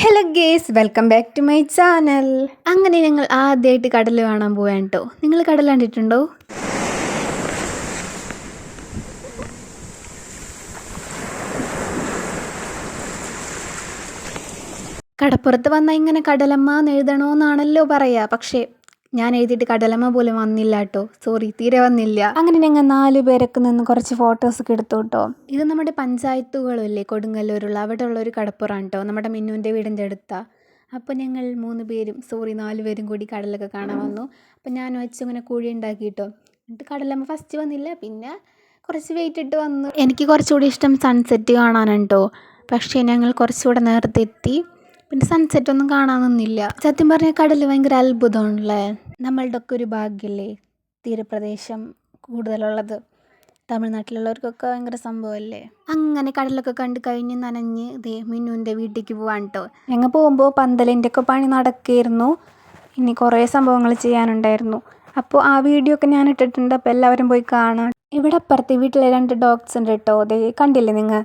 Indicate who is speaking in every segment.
Speaker 1: Hello guys welcome back to my channel അങ്ങനെ ഞങ്ങൾ ആദ്യമായിട്ട് കടൽ കാണാൻ പോവാൻ കേട്ടോ നിങ്ങൾ കടൽ കണ്ടിട്ടുണ്ടോ? കടപ്പുറത്ത് വന്നാൽ ഇങ്ങനെ കടലമ്മ എന്ന് എഴുതണമെന്നാണല്ലോ പറയുക പക്ഷേ ഞാൻ എഴുതിയിട്ട് കടലമ്മ പോലും വന്നില്ല കേട്ടോ സോറി തീരെ വന്നില്ല. അങ്ങനെ ഞങ്ങൾ നാല് പേരൊക്കെ നിന്ന് കുറച്ച് ഫോട്ടോസൊക്കെ എടുത്തു കേട്ടോ. ഇത് നമ്മുടെ പഞ്ചായത്തുകളില്ലേ കൊടുങ്ങല്ലൂരുള്ള. അവിടെ ഉള്ള ഒരു കടപ്പുറാണ് കേട്ടോ നമ്മുടെ മിന്നുവിന്റെ വീടിന്റെ അടുത്താണ് അപ്പോൾ ഞങ്ങൾ മൂന്ന് പേരും സോറി നാല് പേരും കൂടി കടലൊക്കെ കാണാൻ വന്നു. അപ്പോൾ ഞാൻ വെച്ച് ഇങ്ങനെ കുഴി ഉണ്ടാക്കി കേട്ടോ. എന്നിട്ട് കടലമ്മ ഫസ്റ്റ് വന്നില്ല പിന്നെ കുറച്ച് വെയിറ്റ് ഇട്ട് വന്നു. എനിക്ക് കുറച്ചുകൂടി ഇഷ്ടം സൺസെറ്റ് കാണാനാണ് കേട്ടോ. പക്ഷേ ഞങ്ങൾ കുറച്ചുകൂടെ നേരത്തെ എത്തി. പിന്നെ സൺസെറ്റ് ഒന്നും കാണാൻ നിന്നില്ല. സത്യം പറഞ്ഞാൽ കടൽ ഭയങ്കര അത്ഭുതമാണല്ലേ? നമ്മളുടെ ഒക്കെ ഒരു ഭാഗ്യമല്ലേ തീരപ്രദേശം കൂടുതലുള്ളത്? തമിഴ്നാട്ടിലുള്ളവർക്കൊക്കെ ഭയങ്കര സംഭവമല്ലേ? അങ്ങനെ കടലൊക്കെ കണ്ട് കഴിഞ്ഞ് നനഞ്ഞ് ദേ മിന്നുവിന്റെ വീട്ടിലേക്ക് പോവാണ് കേട്ടോ ഞങ്ങൾ പോകുമ്പോൾ പന്തലിന്റെ ഒക്കെ പണി നടക്കുകയായിരുന്നു. ഇനി കുറേ സംഭവങ്ങൾ ചെയ്യാനുണ്ടായിരുന്നു. അപ്പോൾ ആ വീഡിയോ ഒക്കെ ഞാൻ ഇട്ടിട്ടുണ്ട്. അപ്പോൾ എല്ലാവരും പോയി കാണാം. ഇവിടെ അപ്പുറത്തെ വീട്ടിലെ രണ്ട് ഡോഗ്സ് ഉണ്ട് കേട്ടോ അതേ കണ്ടില്ലേ നിങ്ങൾ?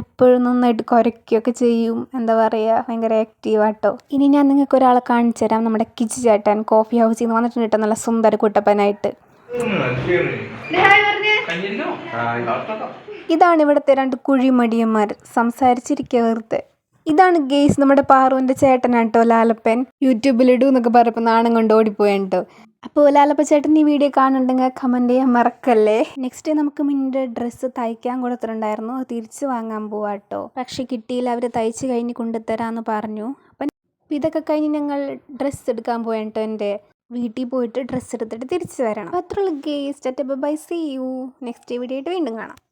Speaker 1: എപ്പോഴും നന്നായിട്ട് കുരയ്ക്കുകയൊക്കെ ചെയ്യും. എന്താ പറയുക ഭയങ്കര ആക്റ്റീവ് ആട്ടോ. ഇനി ഞാൻ നിങ്ങൾക്ക് ഒരാളെ കാണിച്ചു തരാം. നമ്മുടെ കിച്ചു ചേട്ടൻ കോഫി ഹൗസിൽ നിന്ന് വന്നിട്ടുണ്ട് കേട്ടോ നല്ല സുന്ദര കുട്ടപ്പനായിട്ട്. ഇതാണ് ഇവിടുത്തെ രണ്ട് കുഴിമടിയന്മാർ സംസാരിച്ചിരിക്കുക വെറുതെ ഇതാണ് ഗെയ്സ് നമ്മുടെ പാറുവിന്റെ ചേട്ടനാട്ടോ ലാലപ്പൻ. യൂട്യൂബിലിടൂ എന്നൊക്കെ പറഞ്ഞപ്പോൾ നാണം കൊണ്ട് ഓടിപ്പോയിട്ടോ അപ്പോൾ ലാലപ്പ ചേട്ടൻ ഈ വീഡിയോ കാണുന്നുണ്ടെങ്കിൽ കമന്റ് ചെയ്യാൻ മറക്കല്ലേ? നെക്സ്റ്റ് നമുക്ക് മിന്റെ ഡ്രസ്സ് തയ്ക്കാൻ കൊടുത്തിട്ടുണ്ടായിരുന്നു. തിരിച്ച് വാങ്ങാൻ പോവാട്ടോ. പക്ഷേ കിട്ടിയില്ല. അവർ തയ്ച്ച് കഴിഞ്ഞ് കൊണ്ടുതരാമെന്ന് പറഞ്ഞു. അപ്പം ഇതൊക്കെ കഴിഞ്ഞ് ഞങ്ങൾ ഡ്രസ്സ് എടുക്കാൻ പോയിട്ടോ എന്റെ വീട്ടിൽ പോയിട്ട് ഡ്രസ്സ് എടുത്തിട്ട് തിരിച്ചു വരണം. അപ്പോൾ അത്രയുള്ള guys bye see you next video ആയിട്ട് വീണ്ടും കാണാം.